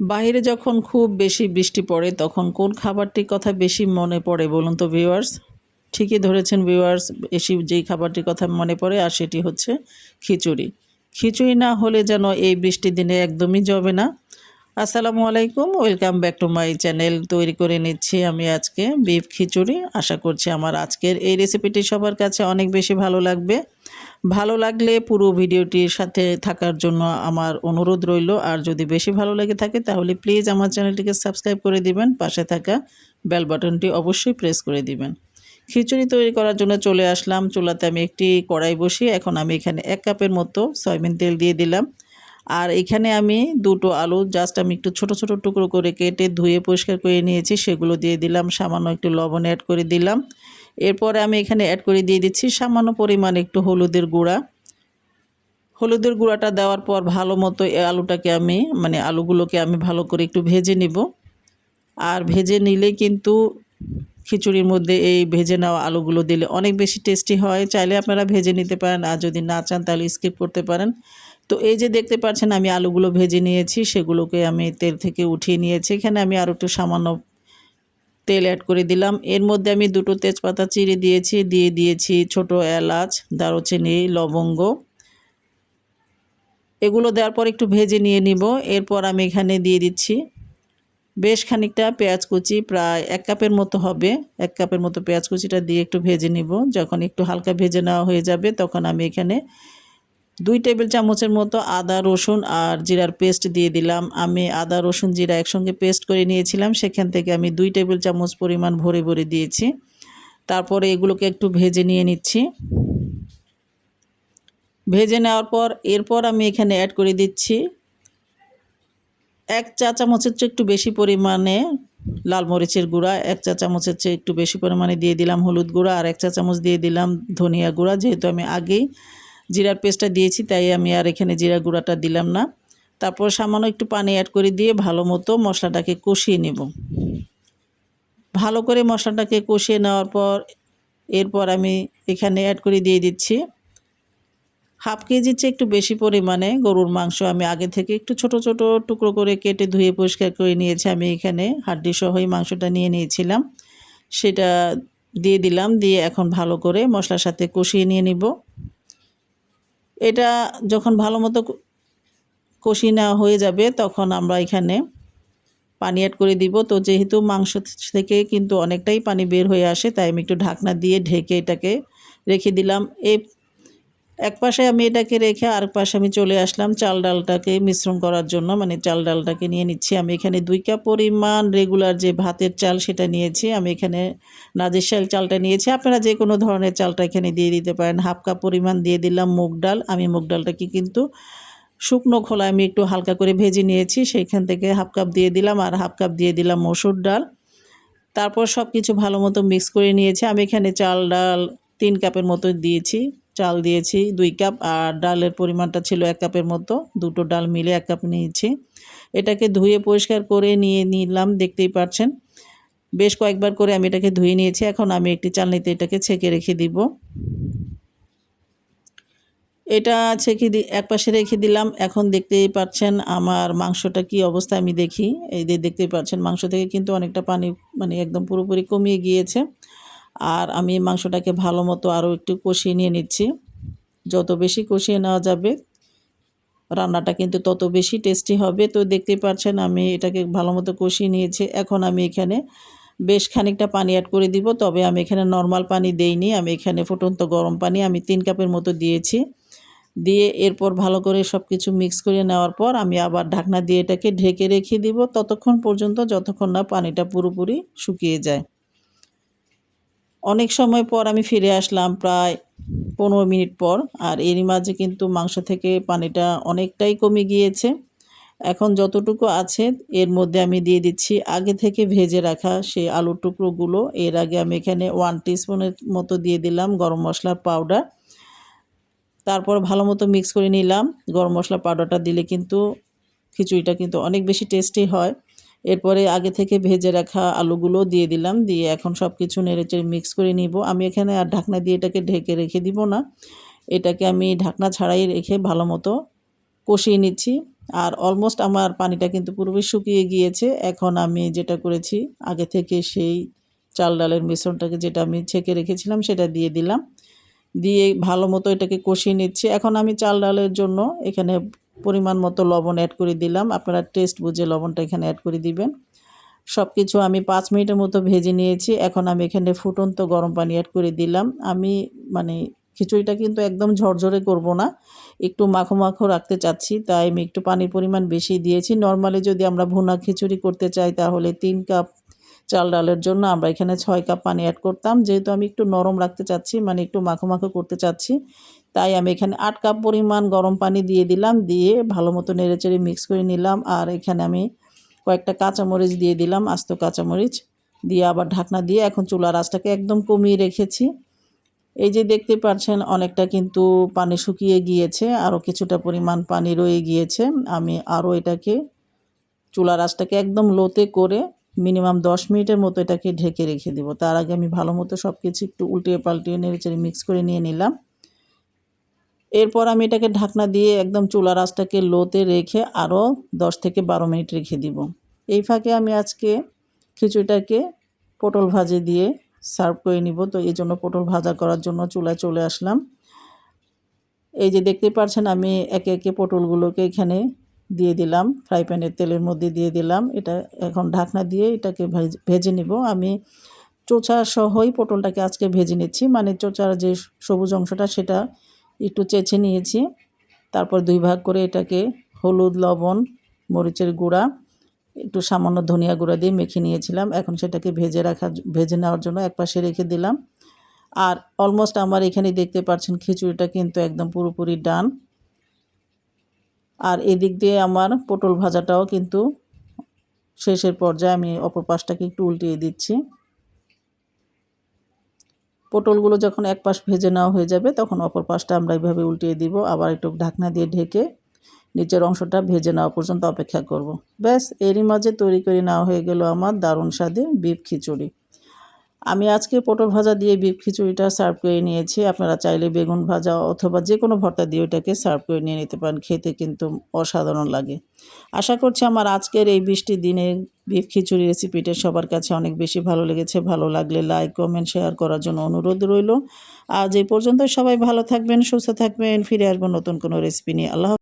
বাইরে যখন খুব বেশি বৃষ্টি পড়ে, তখন কোন খাবারটির কথা বেশি মনে পড়ে বলুন তো ভিউয়ার্স ঠিকই ধরেছেন ভিউয়ার্স বেশি যেই খাবারটির কথা মনে পড়ে, আর সেটি হচ্ছে খিচুড়ি। খিচুড়ি না হলে যেন এই বৃষ্টির দিনে একদমই জমে না। আসসালামু আলাইকুম, welcome back to my channel তৈরি করে নিচ্ছি আমি আজকে বিফ খিচুড়ি। আশা করছি আমার আজকের এই রেসিপিটি সবার কাছে অনেক বেশি ভালো লাগবে। ভালো লাগলে পুরো ভিডিওটির সাথে থাকার জন্য আমার অনুরোধ রইল। আর যদি বেশি ভালো লেগে থাকে তাহলে প্লিজ আমার চ্যানেলটিকে সাবস্ক্রাইব করে দিবেন। পাশে থাকা বেল বাটনটি অবশ্যই প্রেস করে দিবেন। খিচুড়ি তৈরি করার জন্য চলে আসলাম। চুলাতে আমি একটি কড়াই বসিয়ে এখন আমি এখানে এক কাপের মতো সয়াবিন তেল দিয়ে দিলাম। আর এখানে আমি দুটো আলু জাস্ট আমি একটু ছোট ছোট টুকরো করে কেটে ধুয়ে পরিষ্কার করে নিয়েছি, সেগুলো দিয়ে দিলাম, সামান্য একটু লবণ অ্যাড করে দিলাম। এরপরে আমি এখানে অ্যাড করে দিয়ে দিচ্ছি সামান্য পরিমাণ একটু হলুদের গুঁড়া। হলুদের গুঁড়াটা দেওয়ার পর ভালো মতো আলুটাকে আমি মানে আলুগুলোকে আমি ভালো করে একটু ভেজে নিব। আর ভেজে নিলে কিন্তু খিচুড়ির মধ্যে এই ভেজে নেওয়া আলুগুলো দিলে অনেক বেশি টেস্টি হয়। চাইলে আপনারা ভেজে নিতে পারেন, আর যদি না চান তাহলে স্কিপ করতে পারেন। তো এই যে দেখতে পাচ্ছেন, আমি আলুগুলো ভেজে নিয়েছি, সেগুলোকে আমি তেল থেকে উঠিয়ে নিয়েছি। এখানে আমি আরও একটু সামান্য তেল অ্যাড করে দিলাম। এর মধ্যে আমি দুটো তেজপাতা চিড়ে দিয়েছি, দিয়ে দিয়েছি ছোট এলাচ, দারুচিনি, লবঙ্গ। এগুলো দেওয়ার পর একটু ভেজে নিয়ে নিব। এরপর আমি এখানে দিয়ে দিচ্ছি বেশ খানিকটা পেঁয়াজ কুচি, প্রায় এক কাপের মতো হবে। এক কাপের মতো পেঁয়াজ কুচিটা দিয়ে একটু ভেজে নিব। যখন একটু হালকা ভেজে নেওয়া হয়ে যাবে, তখন আমি এখানে দুই টেবিল চামচের মতো আদা, রসুন আর জিরার পেস্ট দিয়ে দিলাম। আমি আদা, রসুন, জিরা একসঙ্গে পেস্ট করে নিয়েছিলাম। সেখান থেকে আমি দুই টেবিল চামচ পরিমাণ ভরে ভরে দিয়েছি। তারপরে এগুলোকে একটু ভেজে নিয়ে নিচ্ছি। ভেজে নেওয়ার পর এরপর আমি এখানে অ্যাড করে দিচ্ছি এক চা চামচের চেয়ে একটু বেশি পরিমাণে লাল মরিচের গুঁড়া, এক চা চামচের চেয়ে একটু বেশি পরিমাণে দিয়ে দিলাম হলুদ গুঁড়া আর এক চা চামচ দিয়ে দিলাম ধনিয়া গুঁড়া। যেহেতু আমি আগেই জিরার পেস্টটা দিয়েছি, তাই আমি আর এখানে জিরা গুঁড়াটা দিলাম না। তারপর সামান্য একটু পানি অ্যাড করে দিয়ে ভালো মতো মশলাটাকে কষিয়ে নেব। ভালো করে মশলাটাকে কষিয়ে নেওয়ার পর, এরপর আমি এখানে অ্যাড করে দিয়ে দিচ্ছি। হাফ কেজির চেয়ে একটু বেশি পরিমাণে গরুর মাংস আমি আগে থেকে একটু ছোট ছোট টুকরো করে কেটে ধুয়ে পরিষ্কার করে নিয়েছি, আমি এখানে হাড্ডি সহই মাংসটা নিয়ে নিয়েছিলাম। সেটা দিয়ে দিলাম, দিয়ে এখন ভালো করে মশলার সাথে কষিয়ে নিয়ে নিব। এটা যখন ভালো মতো কষিয়ে নেওয়া হয়ে যাবে, তখন আমরা এখানে পানি অ্যাড করে দিব। তো যেহেতু মাংস থেকে কিন্তু অনেকটাই পানি বের হয়ে আসে, তাই আমি একটু ঢাকনা দিয়ে ঢেকে এটাকে রেখে দিলাম। এই এক পাশে আমি এটাকে রেখে আর পাশে আমি চলে আসলাম চাল ডালটাকে মিশ্রণ করার জন্য। মানে চাল ডালটাকে নিয়ে নিচ্ছি। আমি এখানে দুই কাপ পরিমাণ রেগুলার যে ভাতের চাল সেটা নিয়েছি। আমি এখানে নাজির চালটা নিয়েছি। আপনারা যে কোনো ধরনের চালটা এখানে দিয়ে দিতে পারেন। হাফ কাপ পরিমাণ দিয়ে দিলাম মুগ ডাল। আমি মুগ ডালটাকে কিন্তু শুকনো খোলা আমি একটু হালকা করে ভেজে নিয়েছি। সেইখান থেকে হাফ কাপ দিয়ে দিলাম আর হাফ কাপ দিয়ে দিলাম মসুর ডাল। তারপর সব কিছু ভালো মতো মিক্স করে নিয়েছি। আমি এখানে চাল ডাল তিন কাপের মতো দিয়েছি। চাল দিয়েছি দুই কাপ, আর ডালের পরিমাণটা ছিল এক কাপের মতো। দুটো ডাল মিলে এক কাপ নিয়েছি। এটাকে ধুয়ে পরিষ্কার করে নিয়ে নিলাম, দেখতেই পাচ্ছেন বেশ কয়েকবার করে আমি এটাকে ধুয়ে নিয়েছি। এখন আমি একটি চালনিতে এটাকে ছেঁকে রেখে দিব। এটা ছেঁকে দি, এক পাশে রেখে দিলাম। এখন দেখতেই পাচ্ছেন আমার মাংসটা কি অবস্থা আমি দেখি। এই যে দেখতেই পাচ্ছেন মাংস থেকে কিন্তু অনেকটা পানি মানে একদম পুরোপুরি কমিয়ে গিয়েছে। আর আমি মাংসটাকে ভালো মতো আরও একটু কষিয়ে নিয়ে নিচ্ছি। যত বেশি কষিয়ে নেওয়া যাবে, রান্নাটা কিন্তু তত বেশি টেস্টি হবে। তো দেখতেই পাচ্ছেন আমি এটাকে ভালো মতো কষিয়ে নিয়েছি। এখন আমি এখানে বেশ খানিকটা পানি অ্যাড করে দিব। তবে আমি এখানে নর্মাল পানি দেইনি। আমি এখানে ফুটন্ত গরম পানি আমি তিন কাপের মতো দিয়েছি। দিয়ে এরপর ভালো করে সব কিছু মিক্স করে নেওয়ার পর আমি আবার ঢাকনা দিয়ে এটাকে ঢেকে রেখে দিব। ততক্ষণ পর্যন্ত, যতক্ষণ না পানিটা পুরোপুরি শুকিয়ে যায়। অনেক সময় পর আমি ফিরে আসলাম প্রায় পনেরো মিনিট পর, আর এরই মাঝে কিন্তু মাংস থেকে পানিটা অনেকটাই কমে গিয়েছে। এখন যতটুকু আছে, এর মধ্যে আমি দিয়ে দিচ্ছি আগে থেকে ভেজে রাখা সেই আলুর টুকরোগুলো। এর আগে আমি এখানে ওয়ান টিস্পুনের মতো দিয়ে দিলাম গরম মশলার পাউডার তারপর ভালো মতো মিক্স করে নিলাম। গরম মশলা পাউডারটা দিলে কিন্তু খিচুড়িটা কিন্তু অনেক বেশি টেস্টি হয়। এরপরে আগে থেকে ভেজে রাখা আলুগুলো দিয়ে দিলাম, দিয়ে এখন সব কিছু নেড়েচেড়ে মিক্স করে নিব। আমি এখানে আর ঢাকনা দিয়ে এটাকে ঢেকে রেখে দিব না। এটাকে আমি ঢাকনা ছাড়াই রেখে ভালো মতো কষিয়ে নিচ্ছি। আর অলমোস্ট আমার পানিটা কিন্তু পুরোপুরি শুকিয়ে গিয়েছে। এখন আমি যেটা করেছি, আগে থেকে সেই চাল ডালের মিশ্রণটাকে যেটা আমি ছেঁকে রেখেছিলাম সেটা দিয়ে দিলাম। দিয়ে ভালো মতো এটাকে কষিয়ে নিচ্ছি। এখন আমি চাল ডালের জন্য এখানে পরিমাণ মতো লবণ অ্যাড করে দিলাম। আপনারা টেস্ট বুঝে লবণটা এখানে অ্যাড করে দিবেন। সব কিছু আমি পাঁচ মিনিটের মতো ভেজে নিয়েছি। এখন আমি এখানে ফুটন্ত গরম পানি অ্যাড করে দিলাম। আমি মানে খিচুড়িটা কিন্তু একদম ঝরঝরে করব না। একটু মাখো মাখো রাখতে চাচ্ছি, তাই আমি একটু পানির পরিমাণ বেশি দিয়েছি। নর্মালি যদি আমরা ভুনা খিচুড়ি করতে চাই, তাহলে তিন কাপ চাল ডালের জন্য আমরা এখানে ছয় কাপ পানি অ্যাড করতাম। যেহেতু আমি একটু নরম রাখতে চাচ্ছি মানে একটু মাখো মাখো করতে চাচ্ছি তাই আমি এখানে আট কাপ পরিমাণ গরম পানি দিয়ে দিলাম, দিয়ে ভালো মতো নেড়েচেড়ে মিক্স করে নিলাম। আর এখানে আমি কয়েকটা কাঁচামরিচ দিয়ে দিলাম, আস্ত কাঁচামরিচ। দিয়ে আবার ঢাকনা দিয়ে এখন চুলার আঁচটাকে একদম কমিয়ে রেখেছি। এই যে দেখতে পাচ্ছেন, অনেকটা কিন্তু পানি শুকিয়ে গিয়েছে, আরও কিছুটা পরিমাণ পানি রয়ে গিয়েছে। আমি আরও এটাকে চুলার আঁচটাকে একদম লোতে করে মিনিমাম দশ মিনিটের মতো এটাকে ঢেকে রেখে দেবো। তার আগে আমি ভালো মতো সব কিছু একটু উল্টিয়ে পাল্টিয়ে নেড়েচেড়ে মিক্স করে নিয়ে নিলাম। এরপর আমি এটাকে ঢাকনা দিয়ে একদম চুলা আঁচটাকে লোতে রেখে আরও দশ থেকে বারো মিনিট রেখে দিব। এই ফাঁকে আমি আজকে খিচুড়িটাকে পটল ভাজে দিয়ে সার্ভ করে নিব। তো এই জন্য পটল ভাজা করার জন্য চুলায় চলে আসলাম। এই যে দেখতে পাচ্ছেন, আমি একে একে পটলগুলোকে এখানে দিয়ে দিলাম। ফ্রাই প্যানের তেলের মধ্যে দিয়ে দিলাম। এটা এখন ঢাকনা দিয়ে এটাকে ভেজে নিব। আমি চোচা সহই পটলটাকে আজকে ভেজে নিচ্ছি। মানে চোচার যে সবুজ অংশটা, সেটা একটু চেঁচে নিয়েছি। তারপর দুই ভাগ করে এটাকে হলুদ, লবণ, মরিচের গুঁড়া, একটু সামান্য ধনিয়া গুঁড়া দিয়ে মেখে নিয়েছিলাম। এখন সেটাকে ভেজে রাখা, ভেজে নেওয়ার জন্য এক পাশে রেখে দিলাম। আর অলমোস্ট আমার এখানে দেখতে পাচ্ছেন খিচুড়িটা কিন্তু একদম পুরোপুরি ডান। আর এদিক দিয়ে আমার পটল ভাজাটাও কিন্তু শেষের পর্যায়ে আমি অপর পাশটাকে একটু উল্টিয়ে দিচ্ছি। পটলগুলো যখন এক পাশ ভেজে নেওয়া হয়ে যাবে, তখন অপর পাশটা আমরা এইভাবে উল্টিয়ে দিব আবার একটু ঢাকনা দিয়ে ঢেকে নিচের অংশটা ভেজে নেওয়া পর্যন্ত অপেক্ষা করব। ব্যাস, এরই মাঝে তৈরি করে নেওয়া হয়ে গেল আমার দারুণ স্বাদে বিফ খিচুড়ি আমি আজকে পটল ভাজা দিয়ে বিফ খিচুড়িটা সার্ভ করে নিয়েছি। আপনারা চাইলে বেগুন ভাজা অথবা যে কোনো ভর্তা দিয়ে ওইটাকে সার্ভ করে নিয়ে নিতে পারেন। খেতে কিন্তু অসাধারণ লাগে। আশা করছি আমার আজকের এই বৃষ্টি দিনে বিফ খিচুড়ি রেসিপিটা সবার কাছে অনেক বেশি ভালো লেগেছে। ভালো লাগলে লাইক কমেন্ট শেয়ার করার জন্য অনুরোধ রইল। আজ এই পর্যন্ত সবাই ভালো থাকবেন, সুস্থ থাকবেন। ফিরে আসব নতুন কোনো রেসিপি নিয়ে। আল্লাহ